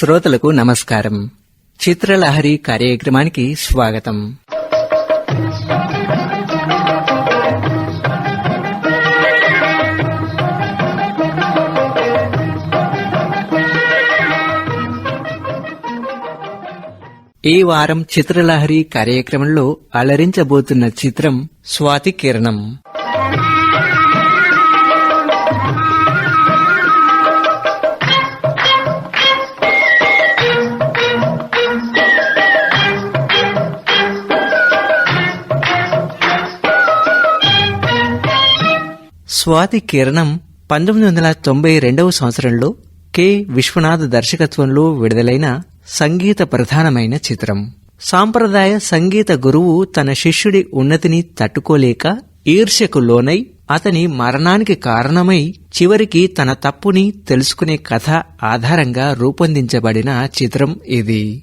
శ్రోతలకు నమస్కారం. చిత్రలహరి కార్యక్రమానికి స్వాగతం. ఈ వారం చిత్రలహరి కార్యక్రమంలో అలరించబోతున్న చిత్రం స్వాతి కిరణం. స్వాతి కిరణం పంతొమ్మిది వందల తొంభై రెండవ సంవత్సరంలో కె. విశ్వనాథ్ దర్శకత్వంలో విడుదలైన సంగీత ప్రధానమైన చిత్రం. సాంప్రదాయ సంగీత గురువు తన శిష్యుడి ఉన్నతిని తట్టుకోలేక ఈర్ష్యకు లోనై అతని మరణానికి కారణమై చివరికి తన తప్పుని తెలుసుకునే కథ ఆధారంగా రూపొందించబడిన చిత్రం ఇది.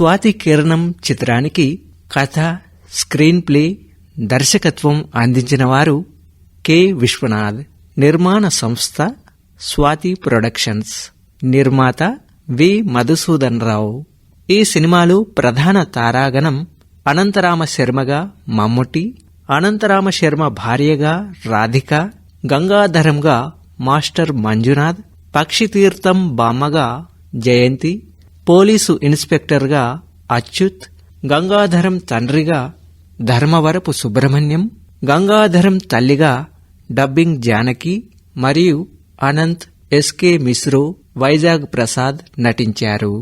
స్వాతి కిరణం చిత్రానికి కథ స్క్రీన్ ప్లే దర్శకత్వం అందించిన వారు కె. విశ్వనాథ్ నిర్మాణ సంస్థ స్వాతి ప్రొడక్షన్స్ నిర్మాత వి. మధుసూదన్ రావు. ఈ సినిమాలో ప్రధాన తారాగణం అనంతరామ శర్మగా మమ్ముటి అనంతరామ శర్మ భార్యగా రాధిక గంగాధరంగా మాస్టర్ మంజునాథ్ పక్షితీర్థం బామ్మగా జయంతి పోలీసు ఇన్స్పెక్టర్గా అచ్యుత్ గంగాధరం తండ్రిగా ధర్మవరపు సుబ్రహ్మణ్యం గంగాధరం తల్లిగా డబ్బింగ్ జానకి మరియు అనంత్ ఎస్కే మిశ్రో వైజాగ్ ప్రసాద్ నటించారు.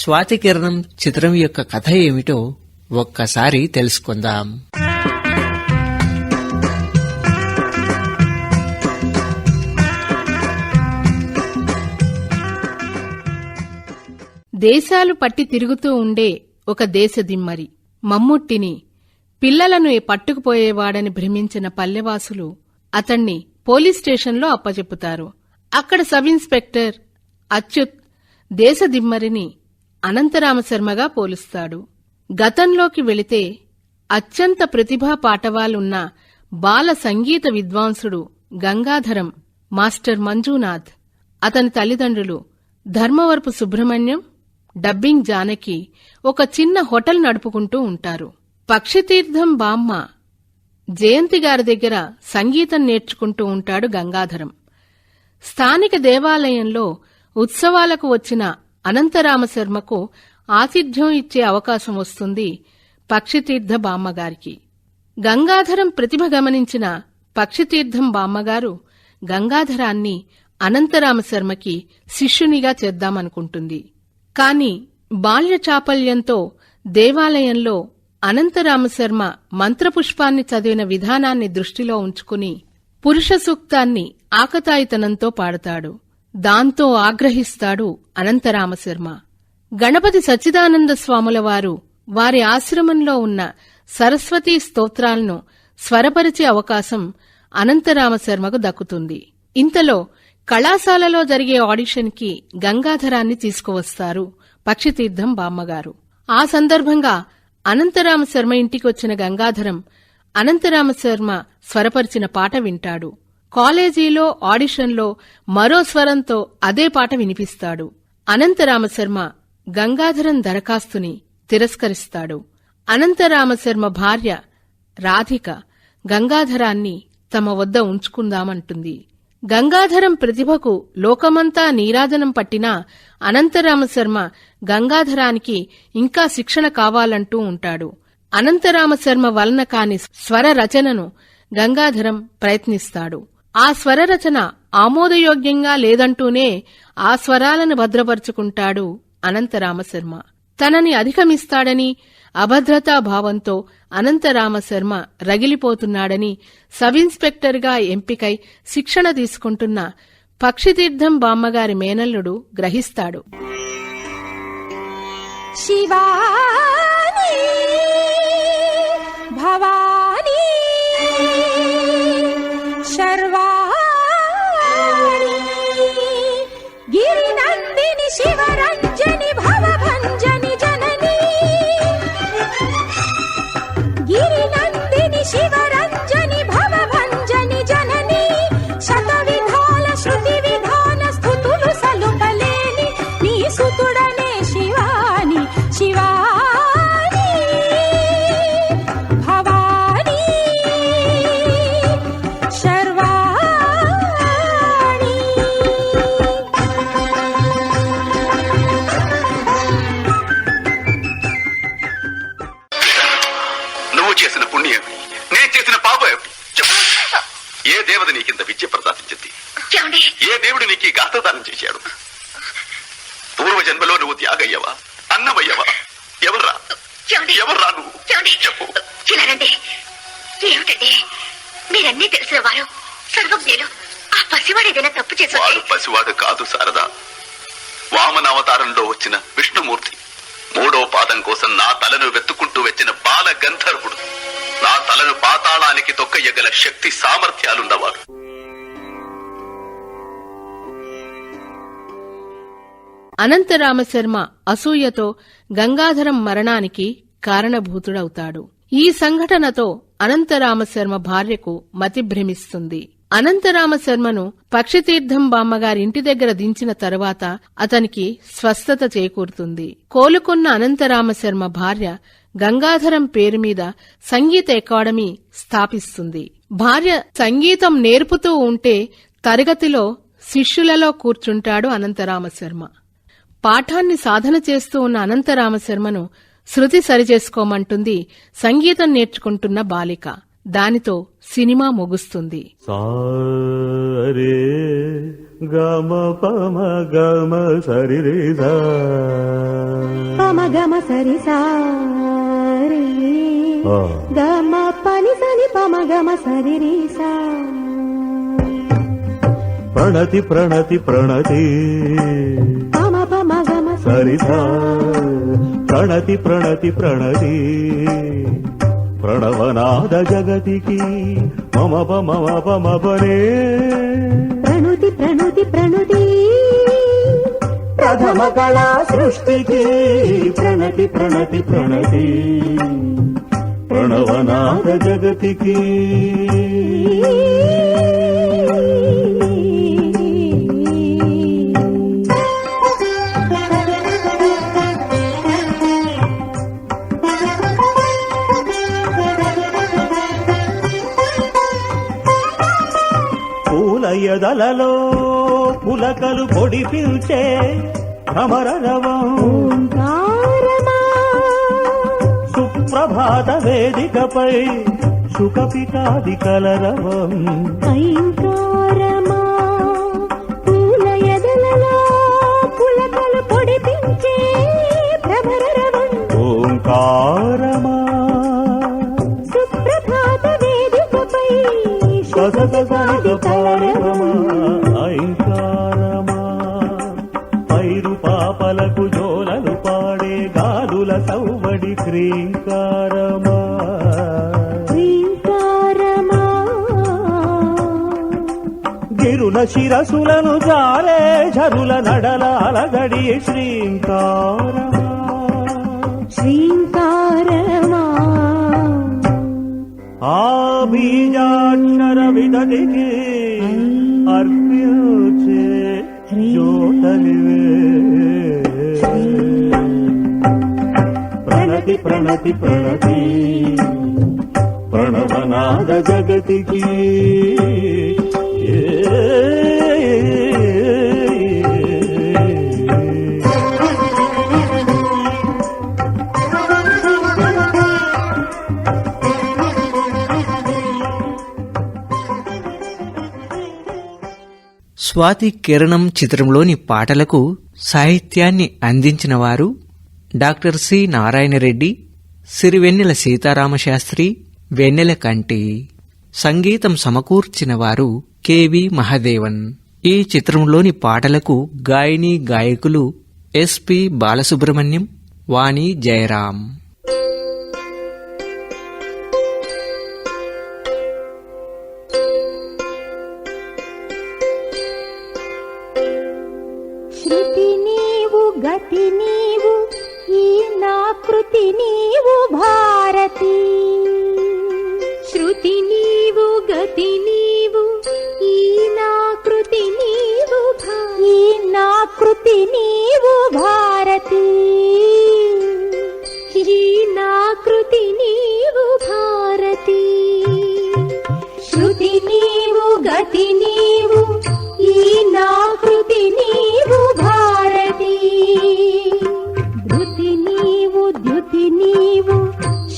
స్వాతి కిరణం చిత్రం యొక్క కథ ఏమిటో ఒక్కసారి తెలుసుకుందాం. దేశాలు పట్టి తిరుగుతూ ఉండే ఒక దేశదిమ్మరి మమ్ముట్టిని పిల్లలను పట్టుకుపోయేవాడని భ్రమించిన పల్లెవాసులు అతణ్ణి పోలీస్ స్టేషన్లో అప్పచెప్పుతారు అక్కడ సబ్ ఇన్స్పెక్టర్ అచ్యుత్ దేశదిమ్మరిని అనంతరామశర్మగా పోలుస్తాడు. గతంలోకి వెళితే అత్యంత ప్రతిభా పాటవాలున్న బాల సంగీత విద్వాంసుడు గంగాధరం మాస్టర్ మంజునాథ్ అతని తల్లిదండ్రులు ధర్మవరపు సుబ్రహ్మణ్యం డబ్బింగ్ జానకి ఒక చిన్న హోటల్ నడుపుకుంటూ ఉంటారు. పక్షితీర్థం బామ్మ జయంతి గారి దగ్గర సంగీతం నేర్చుకుంటూ ఉంటాడు గంగాధరం. స్థానిక దేవాలయంలో ఉత్సవాలకు వచ్చిన అనంతరామశర్మకు ఆతిథ్యం ఇచ్చే అవకాశం వస్తుంది పక్షితీర్థ బామ్మగారికి. గంగాధరం ప్రతిభ గమనించిన పక్షితీర్థం బామ్మగారు గంగాధరాన్ని అనంతరామశర్మకి శిష్యునిగా చేద్దామనుకుంటుంది. కాని బాల్య చాపల్యంతో దేవాలయంలో అనంతరామశర్మ మంత్రపుష్పాన్ని చదివిన విధానాన్ని దృష్టిలో ఉంచుకుని పురుష సూక్తాన్ని ఆకతాయితనంతో పాడతాడు. దాంతో ఆగ్రహిస్తాడు అనంతరామశర్మ. గణపతి సచ్చిదానంద వారి ఆశ్రమంలో ఉన్న సరస్వతీ స్తోత్రాలను స్వరపరిచే అవకాశం అనంతరామశర్మకు దక్కుతుంది. ఇంతలో కళాశాలలో జరిగే ఆడిషన్కి గంగాధరాన్ని తీసుకువస్తారు పక్షితీర్థం బామ్మగారు. ఆ సందర్భంగా అనంతరామశర్మ ఇంటికొచ్చిన గంగాధరం అనంతరామశర్మ స్వరపరిచిన పాట వింటాడు. కాలేజీలో ఆడిషన్లో మరో స్వరంతో అదే పాట వినిపిస్తాడు. అనంతరామశర్మ గంగాధరం దరఖాస్తుని తిరస్కరిస్తాడు. అనంతరామశర్మ భార్య రాధిక గంగాధరాన్ని తమ వద్ద ఉంచుకుందామంటుంది. గంగాధరం ప్రతిభకు లోకమంతా నీరాజనం పట్టినా అనంతరామశర్మ గంగాధరానికి ఇంకా శిక్షణ కావాలంటూ ఉంటాడు. అనంతరామశర్మ వలన కాని స్వర రచనను గంగాధరం ప్రయత్నిస్తాడు. ఆ స్వర రచన ఆమోదయోగ్యంగా లేదంటూనే ఆ స్వరాలను భద్రపరుచుకుంటాడు అనంతరామశర్మ. తనని అధిగమిస్తాడని అభద్రతా భావంతో అనంతరామశర్మ రగిలిపోతున్నాడని సబ్ఇన్స్పెక్టర్గా ఎంపికై శిక్షణ తీసుకుంటున్న పక్షితీర్థం బామ్మగారి మేనల్లుడు గ్రహిస్తాడు. శివాని శివరంజని భవ తప్పు వాడు చేసి పసివాడు కాదు శారదా. వామన అవతారంలో వచ్చిన విష్ణుమూర్తి మూడో పాదం కోసం నా తలను వెతుక్కుంటూ వచ్చిన బాల గంధర్వుడు నా తలను పాతాళానికి తొక్కయ్యగల శక్తి సామర్థ్యాలున్నవాడు. అనంతరామశర్మ అసూయతో గంగాధరం మరణానికి కారణభూతుడవుతాడు. ఈ సంఘటనతో అనంతరామశర్మ భార్యకు మతి అనంతరామశర్మను పక్షితీర్థం బామ్మగారి ఇంటి దగ్గర దించిన తరువాత అతనికి స్వస్థత చేకూరుతుంది. కోలుకున్న అనంతరామశర్మ భార్య గంగాధరం పేరు మీద సంగీత అకాడమీ స్థాపిస్తుంది. భార్య సంగీతం నేర్పుతూ ఉంటే తరగతిలో శిష్యులలో కూర్చుంటాడు అనంతరామశర్మ. పాఠాన్ని సాధన చేస్తూ ఉన్న అనంతరామశర్మను శృతి సరిచేసుకోమంటుంది సంగీతం నేర్చుకుంటున్న బాలిక. దానితో సినిమా ముగుస్తుంది. సారే గమ పమ గమ సరి. పమ గమ సరి సారి ఆ. గమ పని సని పమ గమ సరి ప్రణతి ప్రణతి ప్రణతి. పమ పమ గమ సరితా ప్రణతి ప్రణతి ప్రణతి. ప్రణవనాద జగతికి మమ పమ పమ పనే ప్రణుతి ప్రణుతి ప్రణుతి. ప్రథమ కళా సృష్టికి. ప్రణతి ప్రణతి ప్రణతి. ప్రణవనాద జగతికి ఎదలలో పులకలు పొడిపించే భ్రమరరవం ఓంకారమా? సుప్రభాత వేదికపై సుఖపికాది కలరవం. శిరసులను జారే ఝరుల నడల అలగడి శ్రీంకారమా శ్రీంకారమా? ఆ బీజాక్షర విదటికి అర్పించే జ్యోతలివే ప్రణతి ప్రణతి ప్రణతి. ప్రణవనాద జగతికి ఏ స్వాతి కిరణం చిత్రంలోని పాటలకు సాహిత్యాన్ని అందించిన వారు doctor C Narayanareddy Sirivennela Sitaramasastri Vennelakanti సంగీతం సమకూర్చిన వారు కెవి మహదేవన్. ఈ చిత్రంలోని పాటలకు గాయని గాయకులు ఎస్పి బాలసుబ్రహ్మణ్యం వాణి జయరాం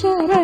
ಶರಣ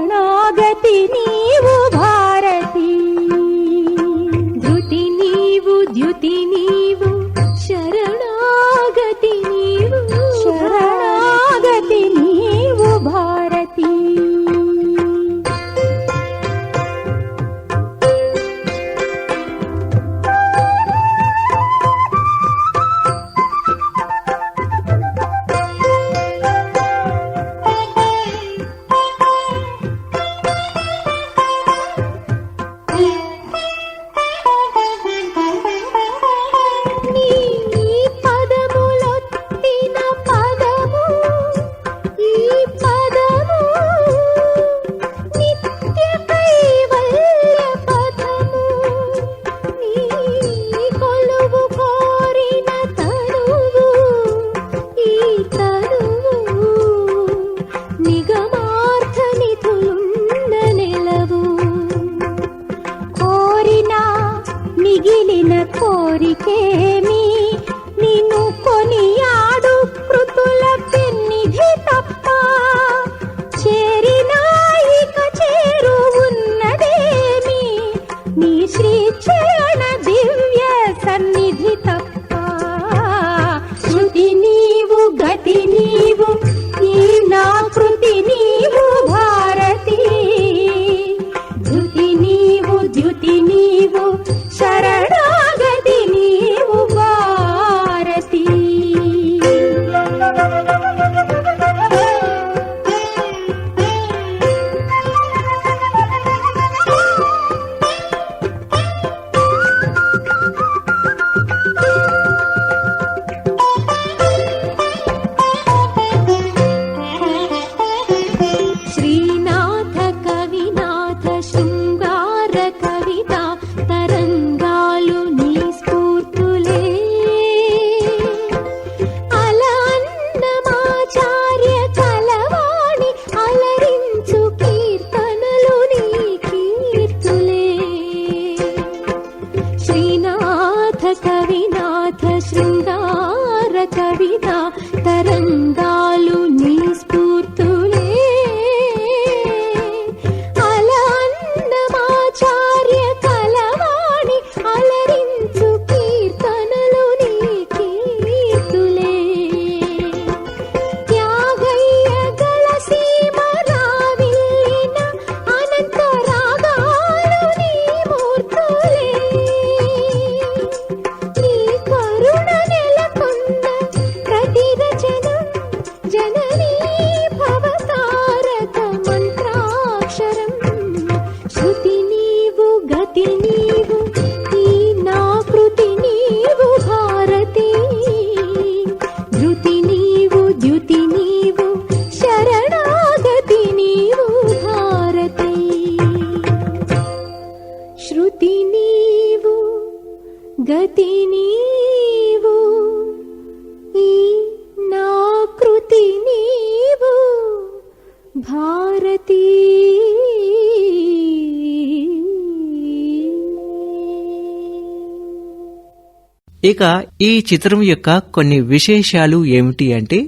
ఇక ఈ చిత్రం యొక్క కొన్ని విశేషాలు ఏమిటి అంటే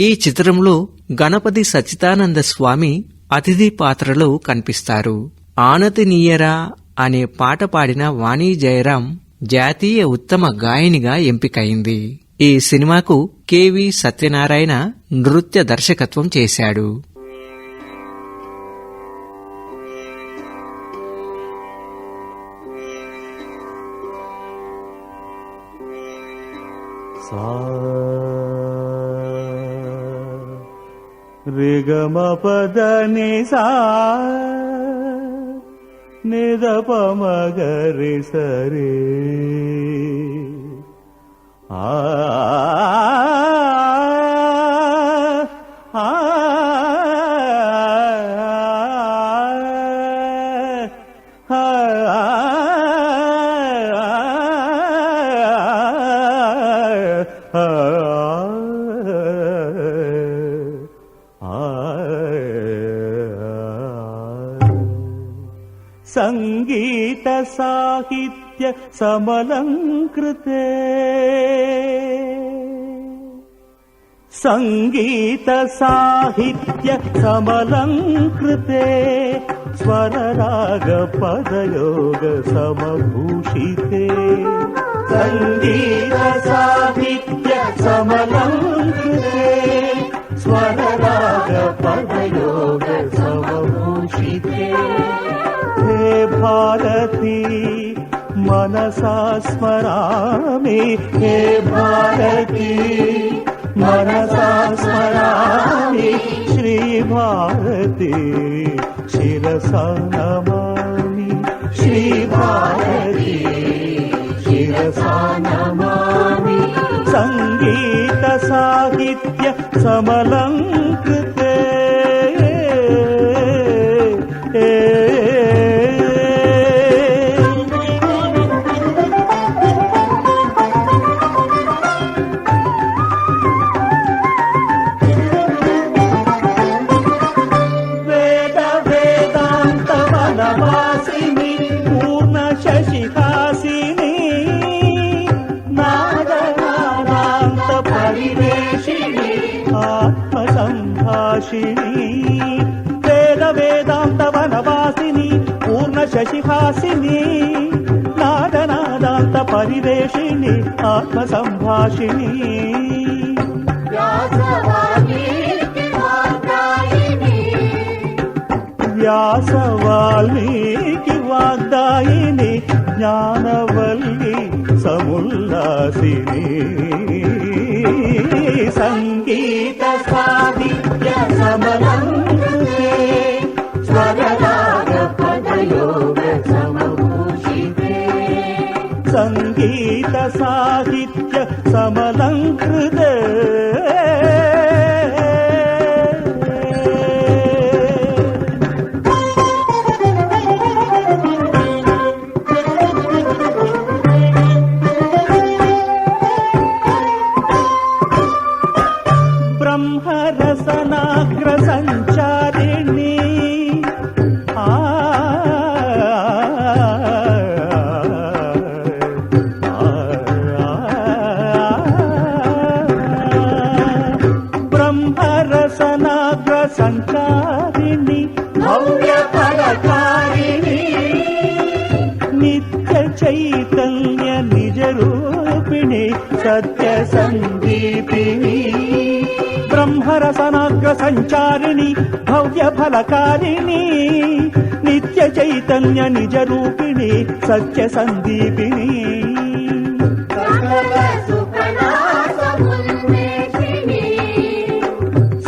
ఈ చిత్రంలో గణపతి సచిదానంద స్వామి అతిథి పాత్రలో కనిపిస్తారు. ఆనతి నీయరా అనే పాట పాడిన వాణి జయరాం జాతీయ ఉత్తమ గాయనిగా ఎంపికైంది. ఈ సినిమాకు కెవి సత్యనారాయణ నృత్య దర్శకత్వం చేశాడు. సా రిగమ పద నిసా నిద పమగరి సరే. ఆ సంగీత సాహిత్య సమలంకృతే. సంగీత సాహిత్య సమలంకృతే. స్వరరాగ పదయోగ సమభూషితే. సంగీత भारती मनसा स्मरामि हे भारती मनसा स्मरामि श्रीभारती शिरसा नमामि श्रीभारती शिरसा नमामि सङ्गीत साहित्य समलङ्कृते పరివేషిణి ఆత్మ సంభాషిణి వ్యాస వాల్మీకి వాగ్దాయిని జ్ఞానవల్లి సముల్లాసిని. సంగీత సాహిత్య సమలంకృతే స్వరరాగ సంగీత సాహిత్య రసనాగ్ర భవ్య ఫలకారిణి నిత్య చైతన్య నిజ రూపిణి సత్య సందీపిణి. బ్రహ్మరసనాగ్ర సంచారిణి భవ్య ఫలకారిణి. నిత్య చైతన్య నిజ రూపిణి సత్య సందీపిణి.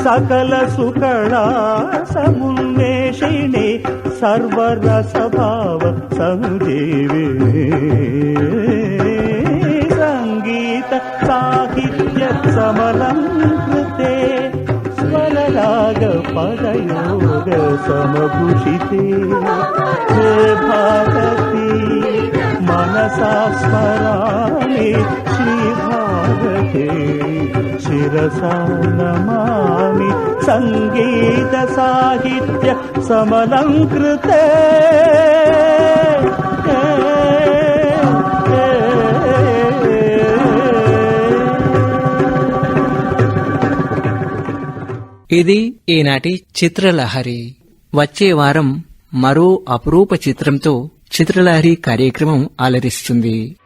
సకల సుకళా సమున్మేషిణి సర్వరసభావ సంజీవి. సంగీత సాహిత్య సమలం కృతే స్వరరాగ పదయోగ సమభూషితే. హే భారతి మనసా స్మరామి శ్రీ శిరసానమామి సంగీత సాహిత్య సమలంకృతే. ఇది ఈనాటి చిత్రలహరి. వచ్చే వారం మరో అపురూప చిత్రంతో చిత్రలహరి కార్యక్రమం ఆలరిస్తుంది